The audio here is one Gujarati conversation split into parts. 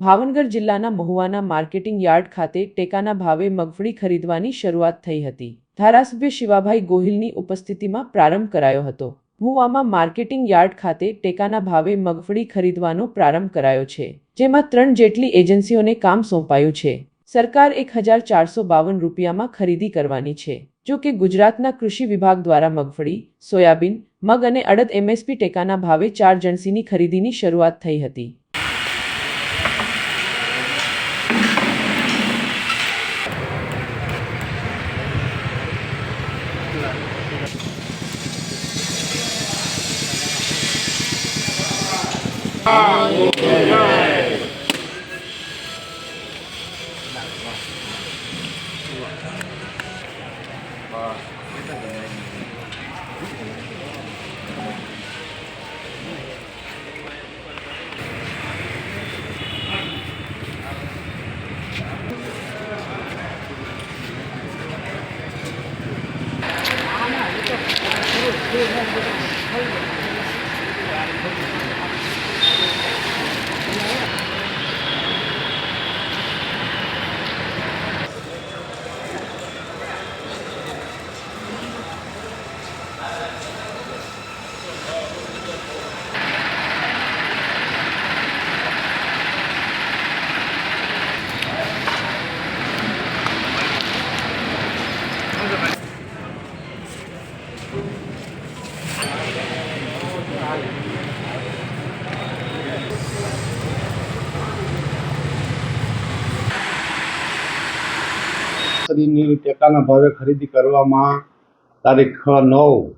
ભાવનગર જિલ્લાના મહુવાના માર્કેટિંગ યાર્ડ ખાતે ટેકાના ભાવે મગફળી ખરીદવાની શરૂઆત થઈ હતી. ધારાસભ્ય શિવાભાઈ ગોહિલની ઉપસ્થિતિમાં પ્રારંભ કરાયો હતો. મહુવામાં માર્કેટિંગ યાર્ડ ખાતે ટેકાના ભાવે મગફળી ખરીદવાનો પ્રારંભ કરાયો છે, જેમાં ત્રણ જેટલી એજન્સીઓને કામ સોંપાયું છે. સરકાર એક હજાર ચારસો બાવન રૂપિયામાં ખરીદી કરવાની છે. જો કે ગુજરાતના કૃષિ વિભાગ દ્વારા મગફળી, સોયાબીન, મગ અને અડદ એમએસપી ટેકાના ભાવે ચાર જણસીની ખરીદીની શરૂઆત થઈ હતી. 아, 예. ટેકાના ભાવે ખરીદી કરવામાં તારીખ નવ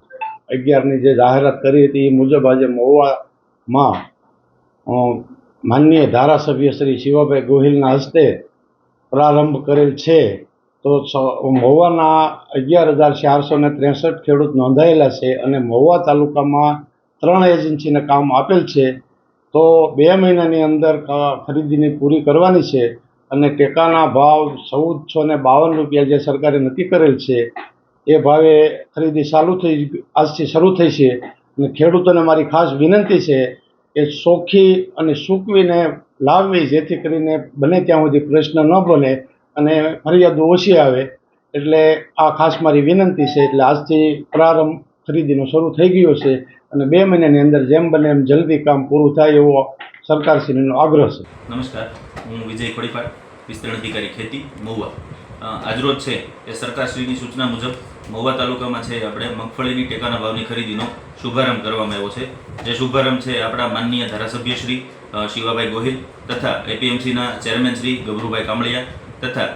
અગિયારની જે જાહેરાત કરી હતી એ મુજબ આજે મહુવામાં માન્ય ધારાસભ્ય શ્રી શિવાભાઈ ગોહિલના હસ્તે પ્રારંભ કરેલ છે. તો મહુવાના અગિયાર હજાર ચારસો ત્રેસઠ ખેડૂત નોંધાયેલા છે અને મહુવા તાલુકામાં ત્રણ એજન્સીને કામ આપેલ છે, તો બે મહિનાની અંદર ખરીદીની પૂરી કરવાની છે અને ટેકાના ભાવ ચૌદસો ને બાવન રૂપિયા જે સરકારે નક્કી કરેલ છે, એ ભાવે ખરીદી ચાલુ થઈ આજથી શરૂ થઈ છે. અને ખેડૂતોને મારી ખાસ વિનંતી છે કે ચોખ્ખી અને સૂકવીને લાવવી, જેથી કરીને બને ત્યાં સુધી પ્રશ્ન ન બને અને ફરિયાદો ઓછી આવે. એટલે આ ખાસ મારી વિનંતી છે, એટલે આજથી પ્રારંભ ખરીદીનો શરૂ થઈ ગયો છે. અને બે મહિનાની અંદર જેમ બને એમ જલ્દી કામ પૂરું થાય એવો સરકારશ્રીનો આગ્રહ છે. નમસ્કાર, હું વિજય ખોડીપાડ, વિસ્તરણ અધિકારી ખેતી, મહુવા. આજરોજ છે એ સરકારશ્રીની સૂચના મુજબ મહુવા તાલુકામાં છે આપણે મગફળીની ટેકાના ભાવની ખરીદીનો શુભારંભ કરવામાં આવ્યો છે. જે શુભારંભ છે આપણા માનનીય ધારાસભ્ય શ્રી શિવાભાઈ ગોહિલ તથા એપીએમસીના ચેરમેન શ્રી ગભરુભાઈ કામળિયા તથા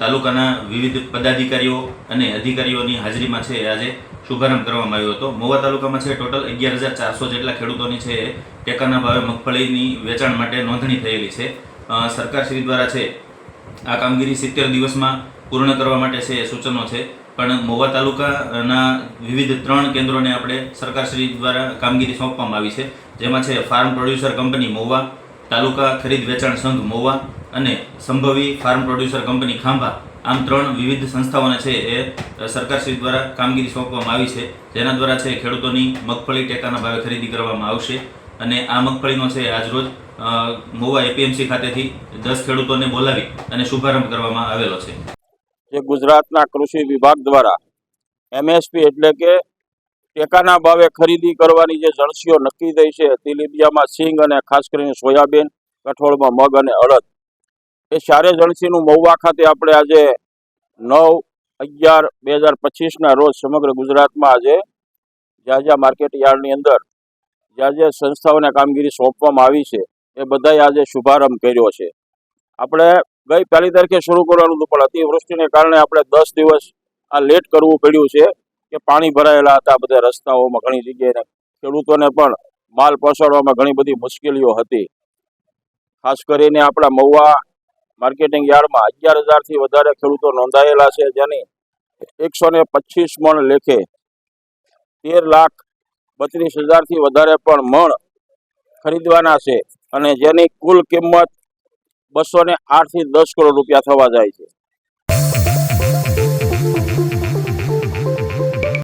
તાલુકાના વિવિધ પદાધિકારીઓ અને અધિકારીઓની હાજરીમાં છે. આજે શુભારંભ કરવામાં આવ્યો હતો. મોવા તાલુકામાં છે ટોટલ અગિયાર હજાર ચારસો જેટલા ખેડૂતોની છે ટેકાના ભાવે મગફળીની વેચાણ માટે નોંધણી થયેલી છે. સરકારશ્રી દ્વારા છે આ કામગીરી સિત્તેર દિવસમાં પૂર્ણ કરવા માટે છે સૂચનો છે. પણ મોવા તાલુકાના વિવિધ ત્રણ કેન્દ્રોને આપણે સરકારશ્રી દ્વારા કામગીરી સોંપવામાં આવી છે. જેમાં છે farm producer company Mova, taluka ખરીદ વેચાણ સંઘ મહુવા અને Sambhavi farm producer company Khambha, આમ ત્રણ વિવિધ સંસ્થાઓને છે એ સરકારશ્રી દ્વારા કામગીરી સોંપવામાં આવી છે. જેના દ્વારા છે ખેડૂતોની મગફળી ટેકાના ભાવે ખરીદી કરવામાં આવશે. અને આ મગફળીનો છે આજરોજ મોવા એપીએમસી ખાતેથી દસ ખેડૂતોને બોલાવી અને શુભારંભ કરવામાં આવેલો છે. જે ગુજરાતના કૃષિ વિભાગ દ્વારા એમએસપી એટલે કે ટેકાના ભાવે ખરીદી કરવાની જે જળસીઓ નક્કી થઈ છે તેલીબિયામાં સિંગ અને ખાસ કરીને સોયાબીન, કઠોળમાં મગ અને અડદ. એ શારે જણસીનું મહુવા ખાતે આપણે આજે નવ અગિયાર બે હજાર પચીસના રોજ સમગ્ર ગુજરાતમાં આજે જ્યાં જ્યાં માર્કેટ યાર્ડની અંદર જ્યાં જે સંસ્થાઓને કામગીરી સોંપવામાં આવી છે, એ બધાએ આજે શુભારંભ કર્યો છે. આપણે ગઈ પહેલી તારીખે શરૂ કરવાનું હતું, પણ અતિવૃષ્ટિને કારણે આપણે દસ દિવસ આ લેટ કરવું પડ્યું છે કે પાણી ભરાયેલા હતા બધા રસ્તાઓમાં, ઘણી જગ્યાએ ખેડૂતોને પણ માલ પહોંચાડવામાં ઘણી બધી મુશ્કેલીઓ હતી. ખાસ કરીને આપણા મહુવા માર્કેટિંગ યાર્ડમાં અગિયાર હજારથી વધારે ખેડૂતો નોંધાયેલા છે જેની એકસો ને પચીસ મણ લેખે તેર લાખ બત્રીસ હજારથી વધારે પણ મણ ખરીદવાના છે અને જેની કુલ કિંમત બસો ને આઠથી દસ કરોડ રૂપિયા થવા જાય છે.